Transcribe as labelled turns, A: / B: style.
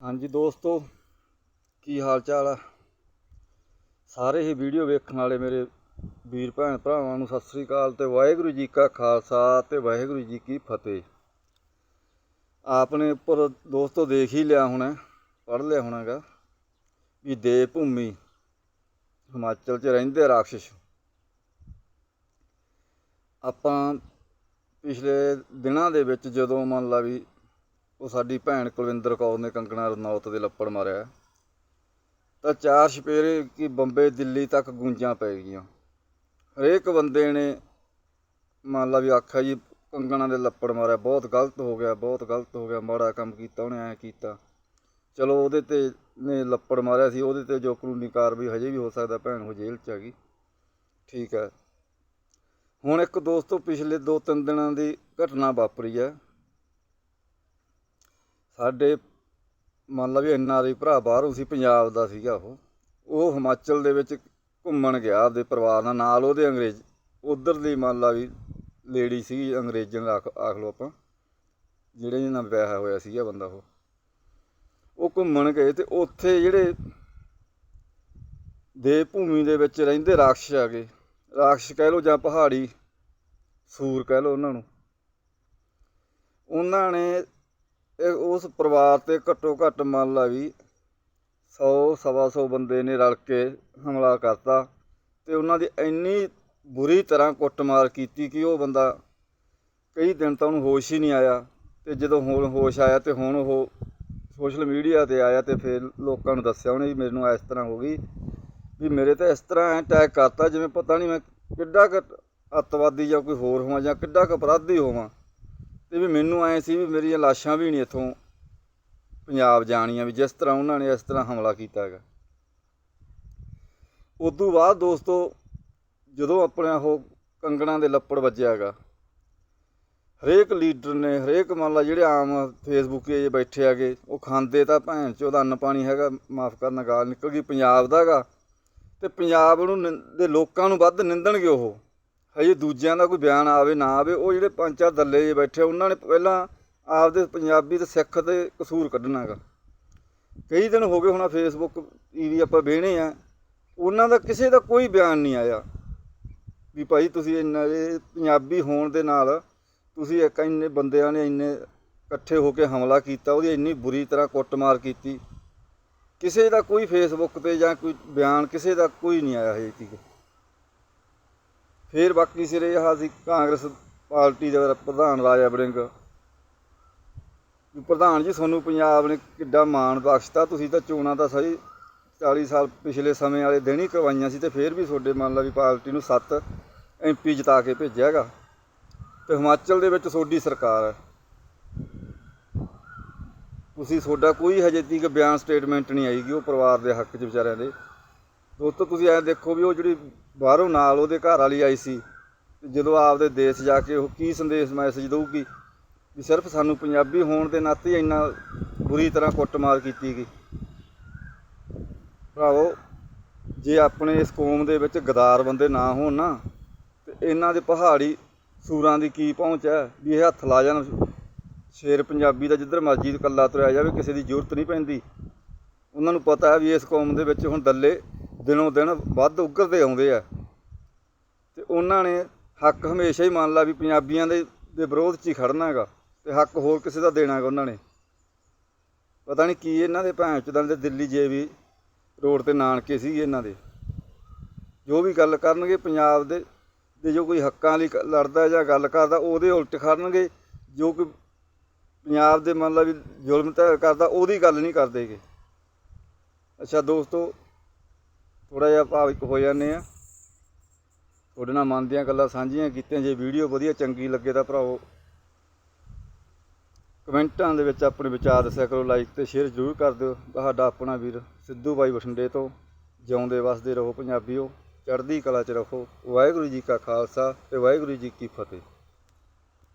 A: ਹਾਂਜੀ ਦੋਸਤੋ, ਕੀ ਹਾਲ ਚਾਲ ਆ? ਸਾਰੇ ਹੀ ਵੀਡੀਓ ਵੇਖਣ ਵਾਲੇ ਮੇਰੇ ਵੀਰ ਭੈਣ ਭਰਾਵਾਂ ਨੂੰ ਸਤਿ ਸ੍ਰੀ ਅਕਾਲ ਤੇ ਵਾਹਿਗੁਰੂ ਜੀ ਕਾ ਖਾਲਸਾ ਤੇ ਵਾਹਿਗੁਰੂ ਜੀ ਕੀ ਫਤਿਹ। ਆਪਨੇ ਉੱਪਰ ਦੋਸਤੋ ਦੇਖ ਹੀ ਲਿਆ ਹੋਣਾ, ਪੜ੍ਹ ਲਿਆ ਹੋਣਾਗਾ ਵੀ ਦੇਵ ਭੂਮੀ ਹਿਮਾਚਲ 'ਚ ਰਹਿੰਦੇ ਰਾਖਸ਼। ਆਪਾਂ ਪਿਛਲੇ ਦਿਨਾਂ ਦੇ ਵਿੱਚ ਜਦੋਂ ਮੰਨ ਲਾ ਵੀ ਉਹ ਸਾਡੀ ਭੈਣ ਕੁਲਵਿੰਦਰ ਕੌਰ ਨੇ ਕੰਗਣਾ ਰਣੌਤ ਦੇ ਲੱਪੜ ਮਾਰਿਆ। ਤਾਂ ਚਾਰ ਛਪੇਰੇ ਕੀ ਬੰਬੇ, ਦਿੱਲੀ ਤੱਕ ਗੂੰਜਾਂ ਪੈ ਗਈਆਂ। ਹਰੇਕ ਬੰਦੇ ਨੇ ਮੰਨ ਲਾ ਵੀ ਆਖਿਆ ਜੀ, ਕੰਗਣਾ ਦੇ ਲੱਪੜ ਮਾਰਿਆ। ਬਹੁਤ ਗਲਤ ਹੋ ਗਿਆ, ਬਹੁਤ ਗਲਤ ਹੋ ਗਿਆ। ਮਾੜਾ ਕੰਮ ਕੀਤਾ, ਉਹਨੇ ਐਂ ਕੀਤਾ। ਚਲੋ ਉਹਦੇ ਤੇ ਨੇ ਲੱਪੜ ਮਾਰਿਆ ਸੀ। ਉਹਦੇ ਤੇ ਜੋ ਕਾਨੂੰਨੀ ਕਾਰਵਾਈ ਹਜੇ ਵੀ ਹੋ ਸਕਦਾ, ਭੈਣ ਉਹ ਜੇਲ੍ਹ 'ਚ ਆ ਗਈ। ਠੀਕ ਹੈ। ਹੁਣ ਇੱਕ ਦੋਸਤੋ ਪਿਛਲੇ 2-3 ਦਿਨਾਂ ਦੀ ਘਟਨਾ ਵਾਪਰੀ ਹੈ। ਸਾਡੇ ਮੰਨ ਲਾ ਵੀ ਐਨਆਰਆਈ ਭਰਾ ਬਾਹਰੋਂ ਸੀ, ਪੰਜਾਬ ਦਾ ਸੀਗਾ ਉਹ। ਉਹ ਹਿਮਾਚਲ ਦੇ ਵਿੱਚ ਘੁੰਮਣ ਗਿਆ ਆਪਦੇ ਪਰਿਵਾਰ ਨਾਲ ਨਾਲ ਉਹਦੇ ਅੰਗਰੇਜ਼, ਉਧਰ ਦੀ ਮੰਨ ਲਾ ਵੀ ਲੇਡੀ ਸੀ ਅੰਗਰੇਜ਼ਨ ਆਖ ਆਖ ਲਓ ਆਪਾਂ। ਜਿਹੜੇ ਜਿਹਨਾਂ ਨਾਲ ਵਿਆਹ ਹੋਇਆ ਸੀਗਾ ਬੰਦਾ ਉਹ। ਉਹ ਘੁੰਮਣ ਗਏ ਤੇ ਉੱਥੇ ਜਿਹੜੇ ਦੇਵ ਭੂਮੀ ਦੇ ਵਿੱਚ ਰਹਿੰਦੇ ਰਾਖਸ਼ ਆ ਗਏ ਰਾਖਸ਼ ਕਹਿ ਲਓ ਜਾਂ ਪਹਾੜੀ ਸੂਰ ਕਹਿ ਲਓ ਉਹਨਾਂ ਨੂੰ। ਉਹਨਾਂ ਨੇ ਇਹ ਉਸ ਪਰਿਵਾਰ ਤੇ ਘੱਟੋ ਘੱਟ ਮੰਨ ਲਾ ਵੀ 100 ਸਵਾ ਸੌ ਬੰਦੇ ਨੇ ਰਲ ਕੇ ਹਮਲਾ ਕਰਤਾ ਤੇ ਉਹਨਾਂ ਦੀ ਇੰਨੀ ਬੁਰੀ ਤਰ੍ਹਾਂ ਕੁੱਟਮਾਰ ਕੀਤੀ ਕਿ ਉਹ ਬੰਦਾ ਕਈ ਦਿਨ ਤਾਂ ਉਹਨੂੰ ਹੋਸ਼ ਹੀ ਨਹੀਂ ਆਇਆ ਤੇ ਜਦੋਂ ਹੁਣ ਹੋਸ਼ ਆਇਆ ਤੇ ਹੁਣ ਉਹ ਸੋਸ਼ਲ ਮੀਡੀਆ ਤੇ ਆਇਆ ਤੇ ਫਿਰ ਲੋਕਾਂ ਨੂੰ ਦੱਸਿਆ ਉਹਨੇ ਵੀ ਮੇਰੇ ਨੂੰ ਇਸ ਤਰ੍ਹਾਂ ਹੋ ਗਈ ਵੀ ਮੇਰੇ ਤੇ ਇਸ ਤਰ੍ਹਾਂ ਅਟੈਕ ਕਰਤਾ ਜਿਵੇਂ ਪਤਾ ਨਹੀਂ ਮੈਂ ਕਿੱਡਾ ਕੁ ਅੱਤਵਾਦੀ ਜਾਂ ਕੋਈ ਹੋਰ ਹੋਵਾਂ ਜਾਂ ਕਿੱਡਾ ਕੁ ਅਪਰਾਧੀ ਹੋਵਾਂ। ਤੇ ਵੀ ਮੈਨੂੰ ਐ ਸੀ ਵੀ ਮੇਰੀਆਂ ਲਾਸ਼ਾਂ ਵੀ ਨਹੀਂ ਇੱਥੋਂ ਪੰਜਾਬ ਜਾਣੀਆਂ ਵੀ ਜਿਸ ਤਰ੍ਹਾਂ ਉਹਨਾਂ ਨੇ ਇਸ ਤਰ੍ਹਾਂ ਹਮਲਾ ਕੀਤਾ ਹੈਗਾ। ਉਦੋਂ ਬਾਅਦ ਦੋਸਤੋ, ਜਦੋਂ ਆਪਣੇ ਉਹ ਕੰਗਣਾ ਦੇ ਲੱਪੜ ਵੱਜਿਆ ਹੈਗਾ, ਹਰੇਕ ਲੀਡਰ ਨੇ, ਹਰੇਕ ਮੰਨ ਲਾ ਜਿਹੜੇ ਆਮ ਫੇਸਬੁੱਕ 'ਤੇ ਬੈਠੇ ਹੈਗੇ, ਉਹ ਖਾਂਦੇ ਤਾਂ ਭੈਣ ਚੋਦ ਅੰਨ ਪਾਣੀ ਹੈਗਾ, ਮਾਫ ਕਰਨਾ ਗਾਲ ਨਿਕਲ ਗਈ ਪੰਜਾਬ ਦਾ ਹੈਗਾ, ਤੇ ਪੰਜਾਬ ਨੂੰ ਨਿੰ- ਦੇ ਲੋਕਾਂ ਨੂੰ ਵੱਧ ਨਿੰਦਣਗੇ ਉਹ। ਹਜੇ ਦੂਜਿਆਂ ਦਾ ਕੋਈ ਬਿਆਨ ਆਵੇ, ਨਾ ਆਵੇ, ਉਹ ਜਿਹੜੇ ਪੰਜ ਚਾਰ ਦੱਲੇ ਜੇ ਬੈਠੇ ਉਹਨਾਂ ਨੇ ਪਹਿਲਾਂ ਆਪਦੇ ਪੰਜਾਬੀ ਤੇ ਸਿੱਖ ਦੇ ਕਸੂਰ ਕੱਢਣਾਗਾ ਕਈ ਦਿਨ ਹੋ ਗਏ ਹੁਣ ਫੇਸਬੁੱਕ ਟੀਵੀ ਆਪਾਂ ਵੇਹਣੇ ਆ ਉਹਨਾਂ ਦਾ ਕਿਸੇ ਦਾ ਕੋਈ ਬਿਆਨ ਨਹੀਂ ਆਇਆ ਵੀ ਭਾਈ ਤੁਸੀਂ ਇੰਨਾ ਇਹ ਪੰਜਾਬੀ ਹੋਣ ਦੇ ਨਾਲ ਤੁਸੀਂ ਇੱਕ ਇੰਨੇ ਬੰਦਿਆਂ ਨੇ ਇੰਨੇ ਇਕੱਠੇ ਹੋ ਕੇ ਹਮਲਾ ਕੀਤਾ, ਉਹਦੀ ਇੰਨੀ ਬੁਰੀ ਤਰ੍ਹਾਂ ਕੁੱਟਮਾਰ ਕੀਤੀ। ਕਿਸੇ ਦਾ ਕੋਈ ਫੇਸਬੁੱਕ ਤੇ ਜਾਂ ਕੋਈ ਬਿਆਨ ਕਿਸੇ ਦਾ ਕੋਈ ਨਹੀਂ ਆਇਆ ਹਜੇ ਤੱਕ। ਫਿਰ ਬਾਕੀ ਸਿਰੇ ਆਹ ਸੀ ਕਾਂਗਰਸ ਪਾਰਟੀ ਦਾ ਪ੍ਰਧਾਨ ਰਾਜਾ ਵੜਿੰਗ। ਪ੍ਰਧਾਨ ਜੀ, ਤੁਹਾਨੂੰ ਪੰਜਾਬ ਨੇ ਕਿੱਡਾ ਮਾਣ ਬਖਸ਼ਤਾ। ਤੁਸੀਂ ਤਾਂ ਚੋਣਾਂ ਤਾਂ ਸਹੀ 40 ਸਾਲ ਪਿਛਲੇ ਸਮੇਂ ਵਾਲੇ ਦਿਨ ਹੀ ਕਰਵਾਈਆਂ ਸੀ ਤੇ ਫਿਰ ਵੀ ਤੁਹਾਡੇ ਮੰਨ ਲਾ ਵੀ ਪਾਰਟੀ ਨੂੰ 7 ਐਮਪੀ ਜਿਤਾ ਕੇ ਭੇਜਿਆ ਹੈਗਾ। ਤੇ ਹਿਮਾਚਲ ਦੇ ਵਿੱਚ ਤੁਹਾਡੀ ਸਰਕਾਰ ਹੈ। ਤੁਸੀਂ ਤੁਹਾਡਾ ਕੋਈ ਹਜੇ ਤੱਕ ਬਿਆਨ ਸਟੇਟਮੈਂਟ ਨਹੀਂ ਆਈਗੀ ਉਹ ਪਰਿਵਾਰ ਦੇ ਹੱਕ 'ਚ ਵਿਚਾਰਿਆਂ ਦੇ। ਦੋਸਤੋ, ਤੁਸੀਂ ਐ ਦੇਖੋ ਵੀ ਉਹ ਜਿਹੜੀ ਬਾਹਰੋਂ ਨਾਲ ਉਹਦੇ ਘਰ ਵਾਲੀ ਆਈ ਸੀ। ਤੇ ਜਦੋਂ ਆਪਦੇ ਦੇਸ਼ ਜਾ ਕੇ ਉਹ ਕੀ ਸੰਦੇਸ਼ ਮੈਸੇਜ ਦੇਊਗੀ? ਵੀ ਸਿਰਫ ਸਾਨੂੰ ਪੰਜਾਬੀ ਹੋਣ ਦੇ ਨਾਤੇ ਇੰਨਾ ਬੁਰੀ ਤਰ੍ਹਾਂ ਕੁੱਟਮਾਰ ਕੀਤੀ ਗਈ। ਭਰਾਵੋ, ਜੇ ਆਪਣੇ ਇਸ ਕੌਮ ਦੇ ਵਿੱਚ ਗਦਾਰ ਬੰਦੇ ਨਾ ਹੋਣ ਨਾ, ਤੇ ਇਹਨਾਂ ਦੇ ਪਹਾੜੀ ਸੂਰਾਂ ਦੀ ਕੀ ਪਹੁੰਚ ਹੈ? ਵੀ ਇਹ ਹੱਥ ਲਾ ਜਾਣ। ਸ਼ੇਰ ਪੰਜਾਬੀ ਦਾ ਜਿੱਧਰ ਮਰਜ਼ੀ ਇਕੱਲਾ ਤੁਰਿਆ ਜਾਵੇ, ਕਿਸੇ ਦੀ ਜ਼ਰੂਰਤ ਨਹੀਂ ਪੈਂਦੀ। ਉਹਨਾਂ ਨੂੰ ਪਤਾ ਹੈ ਵੀ ਇਸ ਕੌਮ ਦੇ ਵਿੱਚ ਹੁਣ ਦੱਲੇ ਦਿਨੋਂ ਦਿਨ ਵੱਧ ਉੱਗਰਦੇ ਆਉਂਦੇ ਆ। ਤੇ ਉਹਨਾਂ ਨੇ ਹੱਕ ਹਮੇਸ਼ਾ ਹੀ ਮੰਨ ਲਾ ਵੀ ਪੰਜਾਬੀਆਂ ਦੇ ਦੇ ਵਿਰੋਧ 'ਚ ਹੀ ਖੜਨਾ ਹੈਗਾ ਤੇ ਹੱਕ ਹੋਰ ਕਿਸੇ ਦਾ ਦੇਣਾ ਹੈਗਾ ਉਹਨਾਂ ਨੇ। ਪਤਾ ਨਹੀਂ ਕੀ ਇਹਨਾਂ ਦੇ ਭੈਣ ਚੋਦਾਂ ਦੇ ਦਿੱਲੀ ਜੇ ਵੀ ਰੋਡ ਤੇ ਨਾਨਕੇ ਸੀ ਇਹਨਾਂ ਦੇ। ਜੋ ਵੀ ਗੱਲ ਕਰਨਗੇ ਪੰਜਾਬ ਦੇ ਦੇ ਜੋ ਕੋਈ ਹੱਕਾਂ ਲਈ ਕ- ਲੜਦਾ ਜਾਂ ਗੱਲ ਕਰਦਾ ਉਹਦੇ ਉਲਟ ਖੜਨਗੇ। ਜੋ ਕੋਈ ਪੰਜਾਬ ਦੇ ਮੰਨ ਲਾ ਵੀ ਜ਼ੁਲਮ ਤਾਂ, ਕਰਦਾ ਉਹਦੀ ਗੱਲ ਨਹੀਂ ਕਰਦੇਗੇ ਅੱਛਾ ਦੋਸਤੋ ਥੋੜਾ ਜਿਹਾ ਭਾਵਿਕ ਹੋ ਜਾਂਦੇ ਆ। ਤੁਹਾਡੇ ਨਾਲ ਮਨ ਦੀਆਂ ਗੱਲਾਂ ਸਾਂਝੀਆਂ ਕੀਤੀਆਂ, ਜੇ ਵੀਡੀਓ ਵਧੀਆ ਚੰਗੀ ਲੱਗੇ ਤਾਂ ਭਰਾਓ ਕਮੈਂਟਾਂ ਦੇ ਵਿੱਚ ਆਪਣੇ ਵਿਚਾਰ ਦੱਸਿਆ ਕਰੋ ਲਾਈਕ ਤੇ ਸ਼ੇਅਰ ਜ਼ਰੂਰ ਕਰ ਦਿਓ। ਤੁਹਾਡਾ ਆਪਣਾ ਵੀਰ ਸਿੱਧੂ ਬਾਈ ਬਠਿੰਡੇ ਤੋਂ ਜਿਉਂਦੇ ਵਸਦੇ ਰਹੋ ਪੰਜਾਬੀਓ, ਚੜ੍ਹਦੀ ਕਲਾ 'ਚ ਰਹੋ। ਵਾਹਿਗੁਰੂ ਜੀ ਕਾ ਖਾਲਸਾ ਤੇ ਵਾਹਿਗੁਰੂ ਜੀ ਕੀ ਫਤਿਹ।